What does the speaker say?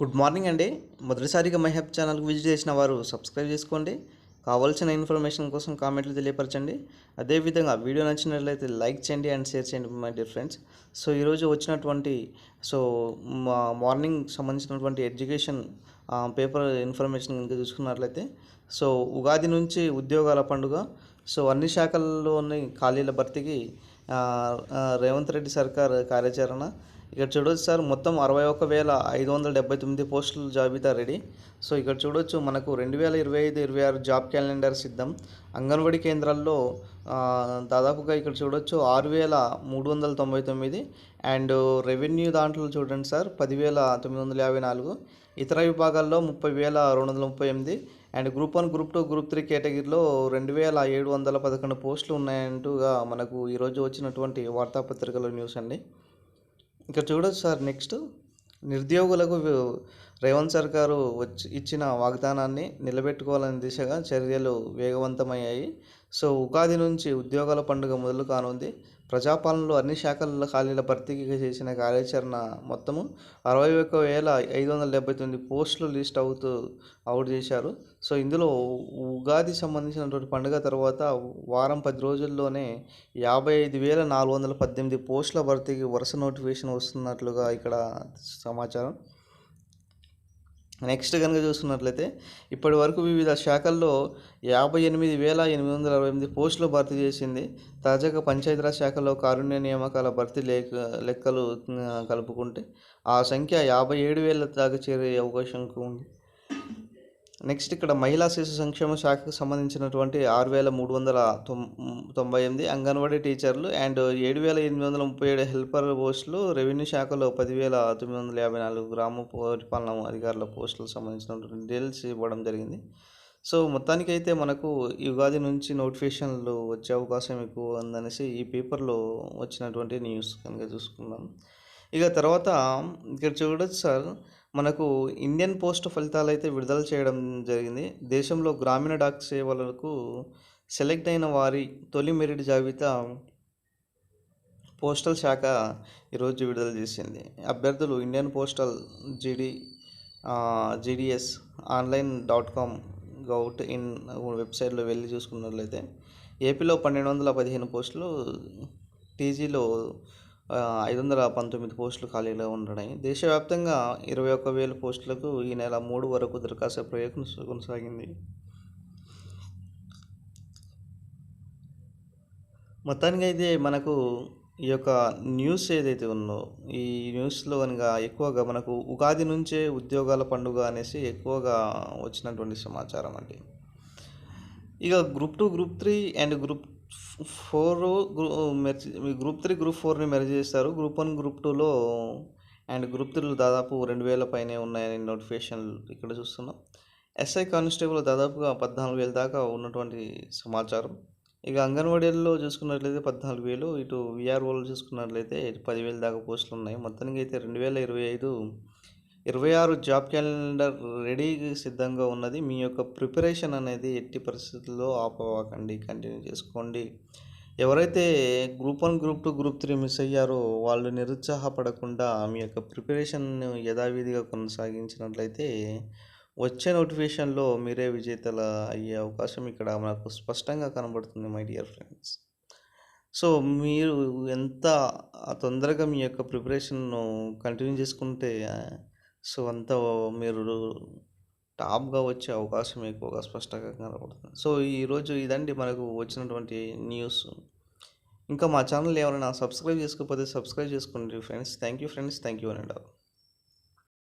Good morning అండి. మొదటిసారిగా my help ఛానల్కి విజిట్ చేసిన వారు సబ్స్క్రైబ్ చేసుకోండి. కావాల్సిన ఇన్ఫర్మేషన్ కోసం కామెంట్లు తెలియపరచండి. అదేవిధంగా వీడియో నచ్చినట్లయితే లైక్ చేయండి అండ్ షేర్ చేయండి మై డియర్ ఫ్రెండ్స్. సో ఈరోజు వచ్చినటువంటి సో మా మార్నింగ్ సంబంధించినటువంటి ఎడ్యుకేషన్ పేపర్ ఇన్ఫర్మేషన్ ఇంకా చూసుకున్నట్లయితే సో ఉగాది నుంచి ఉద్యోగాల పండుగ సో అన్ని శాఖల్లోని ఖాళీల భర్తీకి రేవంత్ రెడ్డి సర్కార్ కార్యాచరణ ఇక్కడ చూడొచ్చు సార్ మొత్తం అరవై ఒక వేల ఐదు వందల డెబ్బై తొమ్మిది పోస్టుల జాబితా రెడీ. సో ఇక్కడ చూడొచ్చు మనకు రెండు వేల ఇరవై ఐదు ఇరవై ఆరు జాబ్ క్యాలెండర్ సిద్ధం. అంగన్వాడీ కేంద్రాల్లో దాదాపుగా ఇక్కడ చూడొచ్చు ఆరు వేల మూడు వందల తొంభై తొమ్మిది. అండ్ రెవెన్యూ దాంట్లో చూడండి సార్ పదివేల తొమ్మిది వందల యాభై నాలుగు. ఇతర విభాగాల్లో ముప్పై వేల రెండు వందల ముప్పై ఎనిమిది. And group one group two group three కేటగిరీలో రెండు వేల ఏడు వందల పదకొండు పోస్టులు ఉన్నాయంటూగా మనకు ఈరోజు వచ్చినటువంటి వార్తాపత్రికలో న్యూస్ అండి. ఇక్కడ చూడొచ్చు సార్ నెక్స్ట్ నిరుద్యోగులకు రేవంత్ సర్కారు వచ్చి ఇచ్చిన వాగ్దానాన్ని నిలబెట్టుకోవాలనే దిశగా చర్యలు వేగవంతమయ్యాయి. సో ఉగాది నుంచి ఉద్యోగాల పండుగ మొదలు కానుంది. ప్రజాపాలనలో అన్ని శాఖల ఖాళీల భర్తీకి చేసిన కార్యాచరణ మొత్తము అరవై ఒక్క వేల ఐదు వందల డెబ్బై తొమ్మిది పోస్టులు లిస్ట్ అవుతూ అవుట్ చేశారు. సో ఇందులో ఉగాది సంబంధించినటువంటి పండుగ తర్వాత వారం పది రోజుల్లోనే యాభై ఐదు వేల నాలుగు వందల పద్దెనిమిది పోస్టుల భర్తీకి వరుస నోటిఫికేషన్ వస్తున్నట్లుగా ఇక్కడ సమాచారం. నెక్స్ట్ కనుక చూసుకున్నట్లయితే ఇప్పటి వరకు వివిధ శాఖల్లో యాభై ఎనిమిది వేల ఎనిమిది వందల అరవై ఎనిమిది పోస్టులు భర్తీ చేసింది. తాజాగా పంచాయతీరాజ్ శాఖలో కారుణ్య నియామకాల భర్తీ లేక లెక్కలు కలుపుకుంటే ఆ సంఖ్య యాభై ఏడు వేల దాకా చేరే అవకాశం ఉంది. నెక్స్ట్ ఇక్కడ మహిళా శిశు సంక్షేమ శాఖకు సంబంధించినటువంటి ఆరు వేల మూడు వందల తొంభై ఎనిమిది అంగన్వాడీ టీచర్లు అండ్ ఏడు వేల ఎనిమిది వందల ముప్పై ఏడు హెల్పర్ పోస్టులు రెవెన్యూ శాఖలో పదివేల తొమ్మిది వందల యాభై నాలుగు గ్రామ పరిపాలన అధికారుల పోస్టులకు సంబంధించినటువంటి డీటెయిల్స్ ఇవ్వడం జరిగింది. సో మొత్తానికైతే మనకు ఈ ఉగాది నుంచి నోటిఫికేషన్లు వచ్చే అవకాశం ఎక్కువ ఉందనేసి ఈ పేపర్లో వచ్చినటువంటి న్యూస్ కనుక చూసుకుందాం. ఇక తర్వాత ఇక్కడ చూడొచ్చు సార్ మనకు ఇండియన్ పోస్ట్ ఫలితాలు అయితే విడుదల చేయడం జరిగింది. దేశంలో గ్రామీణ డాక్ సేవలకు సెలెక్ట్ అయిన వారి తొలి మెరిట్ జాబితా పోస్టల్ శాఖ ఈరోజు విడుదల చేసింది. అభ్యర్థులు Indian postal GD GDS online dot com govt in వెబ్సైట్లో వెళ్ళి చూసుకున్నట్లయితే ఏపీలో పన్నెండు వందల పదిహేను పోస్టులు టీజీలో ఐదు వందల పంతొమ్మిది పోస్టులు ఖాళీగా ఉండడాయి దేశవ్యాప్తంగా ఇరవై ఒక్క వేల పోస్టులకు ఈ నెల మూడు వరకు దరఖాస్తు ప్రయత్నం కొనసాగింది. మొత్తానికి అయితే మనకు ఈ యొక్క న్యూస్ ఏదైతే ఉందో ఈ న్యూస్లో కనుక ఎక్కువగా మనకు ఉగాది నుంచే ఉద్యోగాల పండుగ అనేసి ఎక్కువగా వచ్చినటువంటి సమాచారం అండి. ఇక group two group three and group four merge group three group ఫోర్ని merge చేస్తారు. గ్రూప్ వన్ గ్రూప్ టూలో అండ్ గ్రూప్ త్రీలో దాదాపు రెండు వేల పైనే ఉన్నాయని నోటిఫికేషన్లు ఇక్కడ చూస్తున్నాం. ఎస్ఐ కానిస్టేబుల్ దాదాపుగా పద్నాలుగు వేల దాకా ఉన్నటువంటి సమాచారం. ఇక అంగన్వాడీల్లో చూసుకున్నట్లయితే పద్నాలుగు వేలు ఇటు విఆర్ఓలో చూసుకున్నట్లయితే పదివేల దాకా పోస్టులు ఉన్నాయి. మొత్తానికి అయితే రెండు వేల ఇరవై ఐదు ఇరవై ఆరు జాబ్ క్యాలెండర్ రెడీ సిద్ధంగా ఉన్నది. మీ యొక్క ప్రిపరేషన్ అనేది ఎట్టి పరిస్థితుల్లో ఆపవాకండి. కంటిన్యూ చేసుకోండి. ఎవరైతే group one group two group three miss అయ్యారో వాళ్ళు నిరుత్సాహపడకుండా మీ యొక్క ప్రిపరేషన్ యథావిధిగా కొనసాగించినట్లయితే వచ్చే నోటిఫికేషన్లో మీరే విజేతల అయ్యే అవకాశం ఇక్కడ మనకు స్పష్టంగా కనబడుతుంది మై డియర్ ఫ్రెండ్స్. సో మీరు ఎంత తొందరగా మీ యొక్క ప్రిపరేషన్ను కంటిన్యూ చేసుకుంటే సో అంత మీరు టాప్గా వచ్చే అవకాశం ఎక్కువగా స్పష్టంగా కనబడుతుంది. సో ఈరోజు ఇదండి మనకు వచ్చినటువంటి న్యూస్. ఇంకా మా ఛానల్ ఎవరైనా సబ్స్క్రైబ్ చేసుకోకపోతే సబ్స్క్రైబ్ చేసుకోండి friends. Thank you friends. Thank you అని అంటారు